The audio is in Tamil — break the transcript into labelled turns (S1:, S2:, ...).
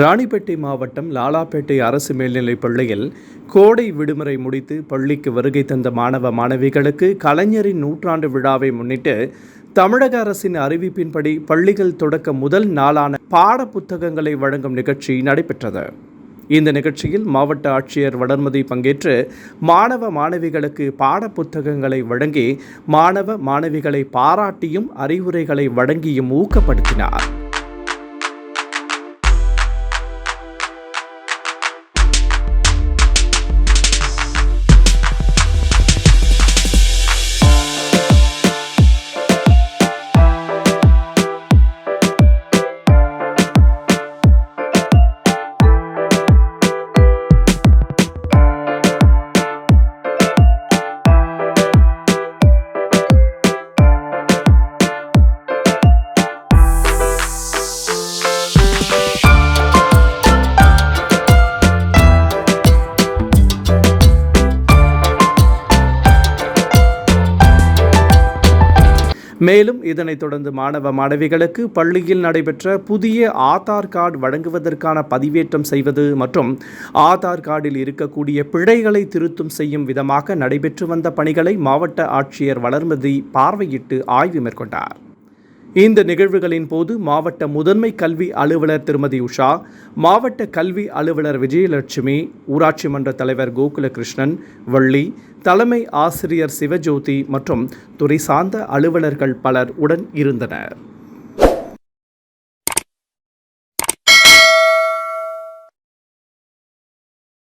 S1: ராணிப்பேட்டை மாவட்டம் லாலாப்பேட்டை அரசு மேல்நிலைப் பள்ளியில் கோடை விடுமுறை முடித்து பள்ளிக்கு வருகை தந்த மாணவ மாணவிகளுக்கு கலைஞரின் நூற்றாண்டு விழாவை முன்னிட்டு தமிழக அரசின் அறிவிப்பின்படி பள்ளிகள் தொடக்க முதல் நாளான பாட புத்தகங்களை வழங்கும் நிகழ்ச்சி நடைபெற்றது. இந்த நிகழ்ச்சியில் மாவட்ட ஆட்சியர் வளர்மதி பங்கேற்று மாணவ மாணவிகளுக்கு பாட புத்தகங்களை வழங்கி மாணவ மாணவிகளை பாராட்டியும் அறிவுரைகளை வழங்கியும் ஊக்கப்படுத்தினார். மேலும் இதனைத் தொடர்ந்து மாணவ மாணவிகளுக்கு பள்ளியில் நடைபெற்ற புதிய ஆதார் கார்டு வழங்குவதற்கான பதிவேற்றம் செய்வது மற்றும் ஆதார் கார்டில் இருக்கக்கூடிய பிழைகளை திருத்தம் செய்யும் விதமாக நடைபெற்று வந்த பணிகளை மாவட்ட ஆட்சியர் வளர்மதி பார்வையிட்டு ஆய்வு மேற்கொண்டார். இந்த நிகழ்வுகளின் போது மாவட்ட முதன்மை கல்வி அலுவலர் திருமதி உஷா மாவட்ட கல்வி அலுவலர் விஜயலட்சுமி ஊராட்சி மன்ற தலைவர் கோகுலகிருஷ்ணன் வள்ளி தலைமை ஆசிரியர் சிவஜோதி மற்றும் துறை சார்ந்த அலுவலர்கள் பலர் உடன் இருந்தனர்.